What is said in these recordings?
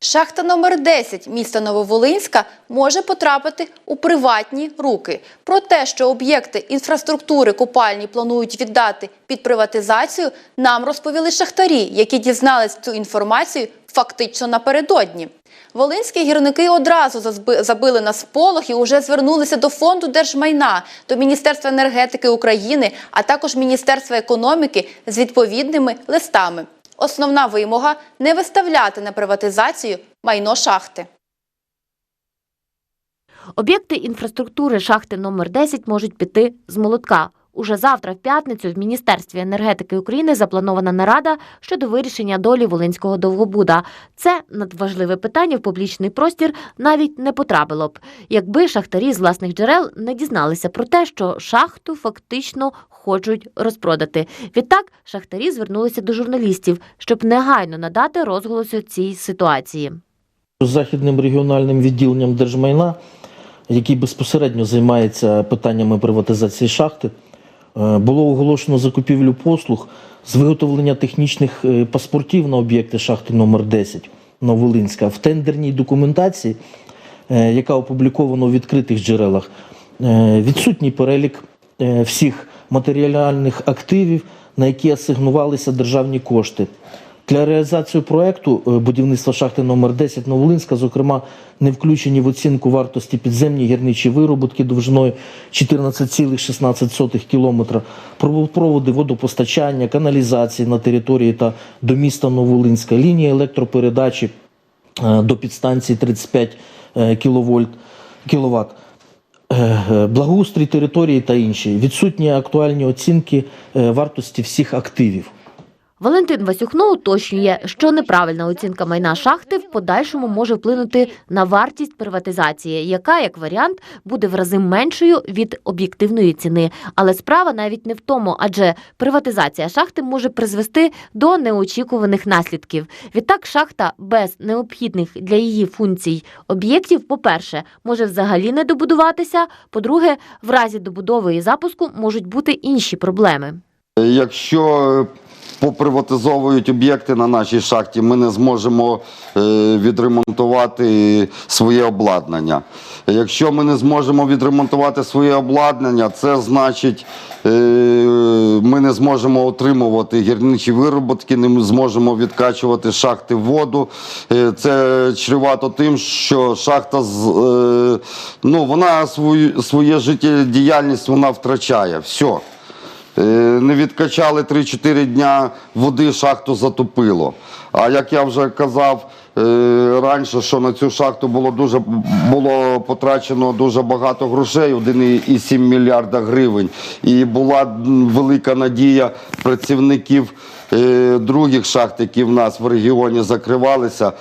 Шахта номер 10 міста Нововолинська може потрапити у приватні руки. Про те, що об'єкти інфраструктури купальні планують віддати під приватизацію, нам розповіли шахтарі, які дізнались цю інформацію фактично напередодні. Волинські гірники одразу забили на сполох і вже звернулися до фонду держмайна, до Міністерства енергетики України, а також Міністерства економіки з відповідними листами. Основна вимога не виставляти на приватизацію майно шахти. Об'єкти інфраструктури шахти номер 10 можуть піти з молотка. Уже завтра, в п'ятницю, в Міністерстві енергетики України запланована нарада щодо вирішення долі Волинського довгобуда. Це надважливе питання в публічний простір навіть не потрапило б, якби шахтарі з власних джерел не дізналися про те, що шахту фактично хочуть розпродати. Відтак шахтарі звернулися до журналістів, щоб негайно надати розголосу цій ситуації. Західним регіональним відділенням держмайна, який безпосередньо займається питаннями приватизації шахти, е, було оголошено закупівлю послуг з виготовлення технічних е, паспортів на об'єкти шахти номер 10 Новолинська. В тендерній документації, е, яка опублікована у відкритих джерелах, відсутній перелік всіх матеріальних активів, на які асигнувалися державні кошти. Для реалізації проекту е, будівництва шахти номер 10 Новолинська, зокрема, не включені в оцінку вартості підземні гірничі виробітки довжиною 14,16 кілометра, проводи водопостачання, каналізації на території та до міста Новолинська, лінії електропередачі е, до підстанції 35 е, Благоустрій території та інші. Відсутні актуальні оцінки е, вартості всіх активів. Валентин Васюхно уточнює, що неправильна оцінка майна шахти в подальшому може вплинути на вартість приватизації, яка, як варіант, буде в рази меншою від об'єктивної ціни. Але справа навіть не в тому, адже приватизація шахти може призвести до неочікуваних наслідків. Відтак, шахта без необхідних для її функцій об'єктів, по-перше, може взагалі не добудуватися. По-друге, в разі добудови і запуску можуть бути інші проблеми. Якщо поприватизовують об'єкти на нашій шахті, ми не зможемо е, відремонтувати своє обладнання. Якщо ми не зможемо відремонтувати своє обладнання, це значить, е, ми не зможемо отримувати гірничі виробітки, не зможемо відкачувати шахти воду. Е, Це чревато тим, що шахта ну, вона своє життєдіяльність вона втрачає. Все. Е, Не відкачали 3-4 дня води, шахту затопило. А як я вже казав е, раніше, що на цю шахту було дуже було потрачено дуже багато грошей, 1,7 мільярда гривень. І була велика надія працівників е, других шахт, які в нас в регіоні закривалися,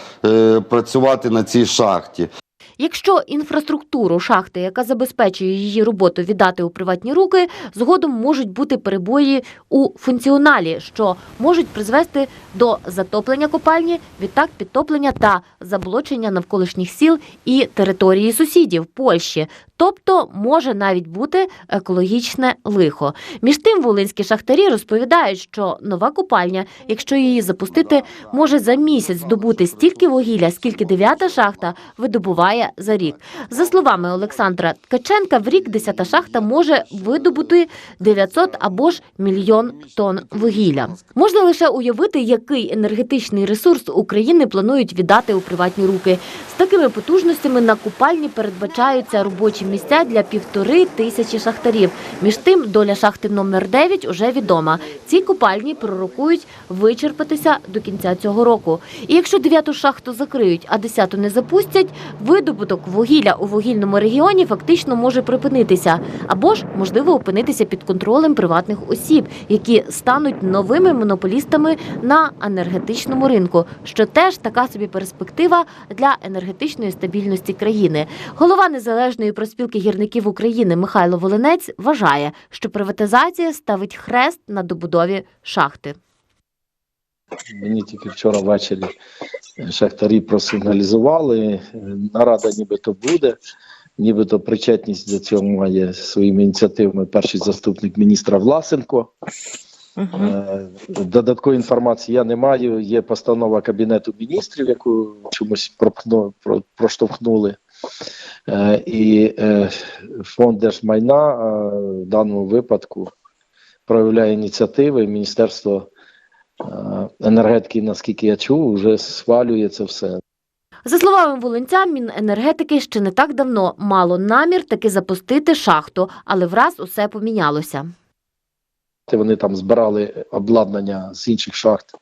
працювати на цій шахті. Якщо інфраструктуру шахти, яка забезпечує її роботу, віддати у приватні руки, згодом можуть бути перебої у функціоналі, що можуть призвести до затоплення копальні, відтак підтоплення та заблочення навколишніх сіл і території сусідів Польщі. Тобто може навіть бути екологічне лихо. Між тим, волинські шахтарі розповідають, що нова копальня, якщо її запустити, може за місяць здобути стільки вугілля, скільки дев'ята шахта видобуває за рік. За словами Олександра Ткаченка, в рік десята шахта може видобути 900 або ж мільйон тонн вугілля. Можна лише уявити, який енергетичний ресурс України планують віддати у приватні руки. З такими потужностями на купальні передбачаються робочі місця для півтори тисячі шахтарів. Між тим, доля шахти номер 9 уже відома. Ці купальні пророкують вичерпатися до кінця цього року. І якщо дев'яту шахту закриють, а десяту не запустять, видобуток вугілля у вугільному регіоні фактично може припинитися, або ж можливо опинитися під контролем приватних осіб, які стануть новими монополістами на енергетичному ринку, що теж така собі перспектива для енергетичної стабільності країни. Голова незалежної проспілки гірників України Михайло Волинець вважає, що приватизація ставить хрест на добудові шахти. Мені тільки вчора ввечері шахтарі просигналізували. Нарада нібито буде, нібито причетність до цього має своїми ініціативами перший заступник міністра Власенко. Е, Додаткової інформації я не маю. Є постанова Кабінету міністрів, яку чомусь про- проштовхнули. Е, І е, фонд держмайна в даному випадку проявляє ініціативи. Міністерство е, енергетики, наскільки я чув, вже схвалює це все. За словами волинця, Міненергетики ще не так давно мало намір таки запустити шахту, але враз усе помінялося. Вони там збирали обладнання з інших шахт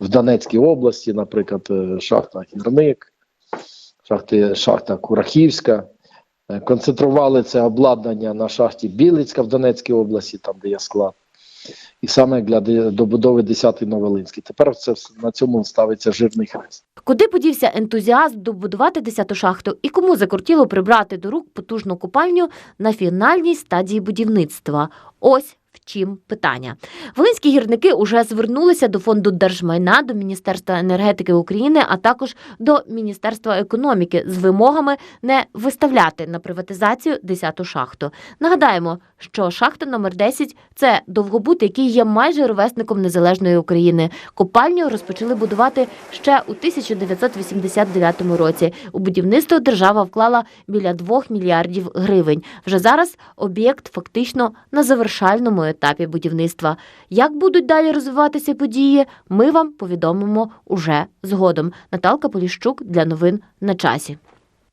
в Донецькій області, наприклад, е, шахта Гірник, шахти, шахта Курахівська. Е, Концентрували це обладнання на шахті Білицька в Донецькій області, там де є склад. І саме для добудови 10-ї Новолинській. Тепер це на цьому ставиться жирний хрест. Куди подівся ентузіазм добудувати десяту шахту і кому закортіло прибрати до рук потужну купальню на фінальній стадії будівництва? Ось в чим питання. Волинські гірники уже звернулися до фонду держмайна, до Міністерства енергетики України, а також до Міністерства економіки з вимогами не виставляти на приватизацію десяту шахту. Нагадаємо, що шахта номер 10 – це довгобут, який є майже ровесником незалежної України. Копальню розпочали будувати ще у 1989 році. У будівництво держава вклала біля 2 мільярдів гривень. Вже зараз об'єкт фактично на завершальному етапі будівництва. Як будуть далі розвиватися події, ми вам повідомимо уже згодом. Наталка Поліщук для новин на часі.